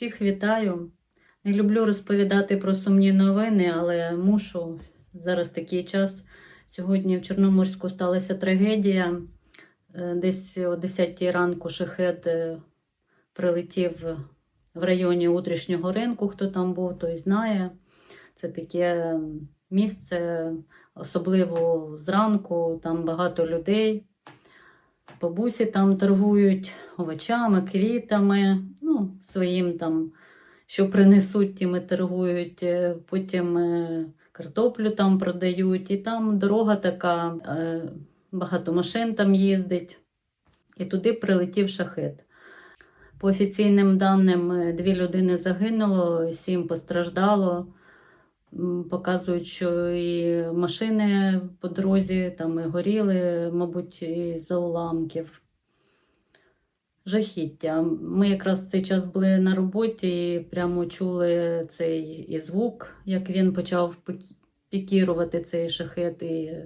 Всіх вітаю. Не люблю розповідати про сумні новини, але мушу. Зараз такий час. Сьогодні в Чорноморську сталася трагедія. Е, Десь о 10 ранку шахет е, прилетів в районі утрішнього ринку. Хто там був, той знає. Це таке місце, особливо зранку, там багато людей. Бабусі там торгують овочами, квітами, ну, своїм там, що принесуть, тим і торгують. Е, Потім е, картоплю там продають, і там дорога така, е, багато машин там їздить. І туди прилетів шахет. По офіційним даним, дві людини загинуло, сім постраждало. Показують, що і машини по дорозі там і горіли, мабуть, із-за уламків. Жахіття. Ми якраз в цей час були на роботі і прямо чули цей і звук, як він почав пікірувати цей шахет, і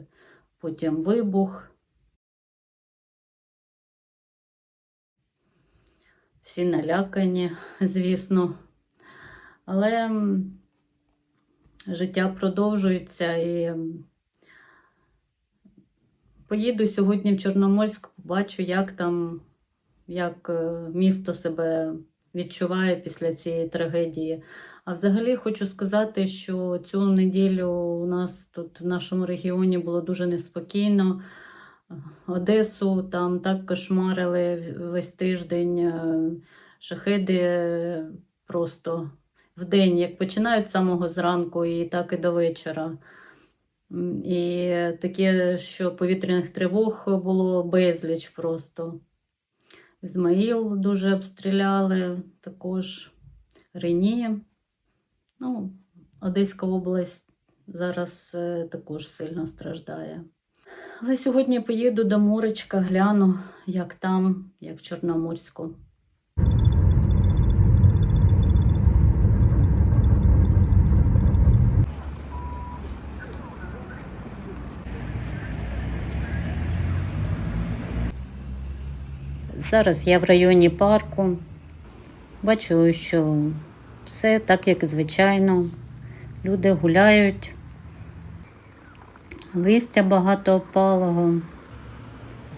потім вибух. Всі налякані, звісно. Але життя продовжується і поїду сьогодні в Чорноморськ, побачу, як там, як е, місто себе відчуває після цієї трагедії. А взагалі хочу сказати, що цю неділю у нас тут в нашому регіоні було дуже неспокійно. Одесу там так кошмарили весь тиждень. е, Шахеди е, просто в день, як починають з самого зранку, і так і до вечора. І таке, що повітряних тривог було безліч просто. Ізмаїл дуже обстріляли, також Рені. Ну, Одеська область зараз е, також сильно страждає. Але сьогодні поїду до Моречка, гляну, як там, як в Чорноморську. Зараз я в районі парку. Бачу, що все так, як звичайно. Люди гуляють, листя багато опалого,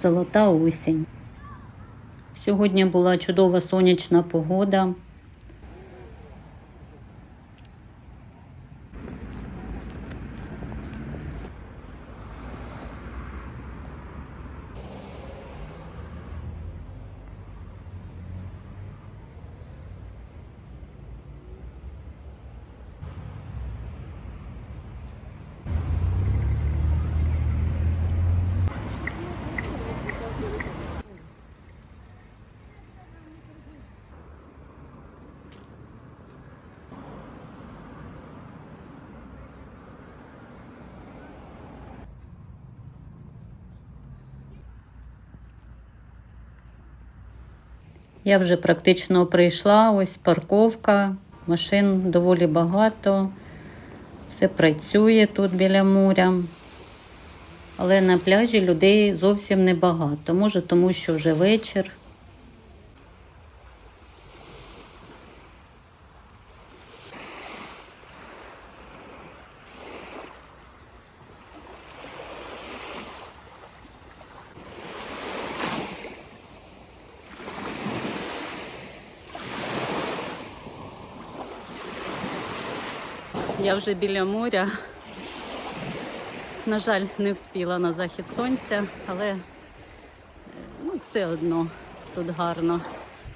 золота осінь. Сьогодні була чудова сонячна погода. Я вже практично прийшла, ось парковка, машин доволі багато, все працює тут біля моря. Але на пляжі людей зовсім небагато. Може, тому що вже вечір. Я вже біля моря. На жаль, не вспіла на захід сонця, але е, ну, все одно тут гарно.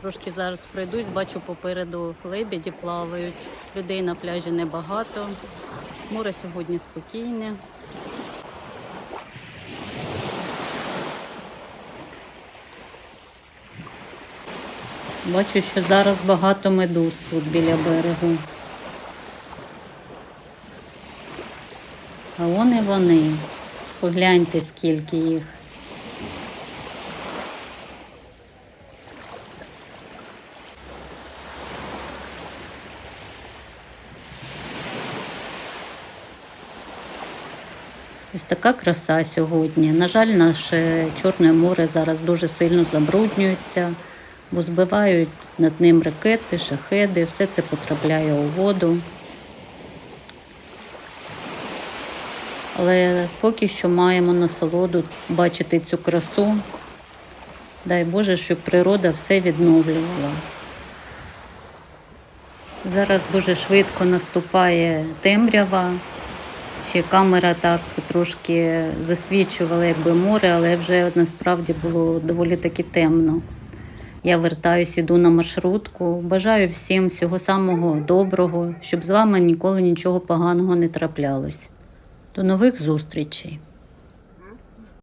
Трошки зараз пройдусь, бачу попереду лебеді плавають. Людей на пляжі небагато. Море сьогодні спокійне. Бачу, що зараз багато медуз тут біля берегу. А вон і вони. Погляньте, скільки їх. Ось така краса сьогодні. На жаль, наше Чорне море зараз дуже сильно забруднюється. бо збивають над ним ракети, шахеди, все це потрапляє у воду. Але поки що маємо насолоду бачити цю красу. Дай Боже, щоб природа все відновлювала. Зараз дуже швидко наступає темрява. Ще камера так трошки засвічувала, якби море, але вже насправді було доволі таки темно. Я вертаюсь, іду на маршрутку. Бажаю всім всього самого доброго, щоб з вами ніколи нічого поганого не траплялось. До нових зустрічей!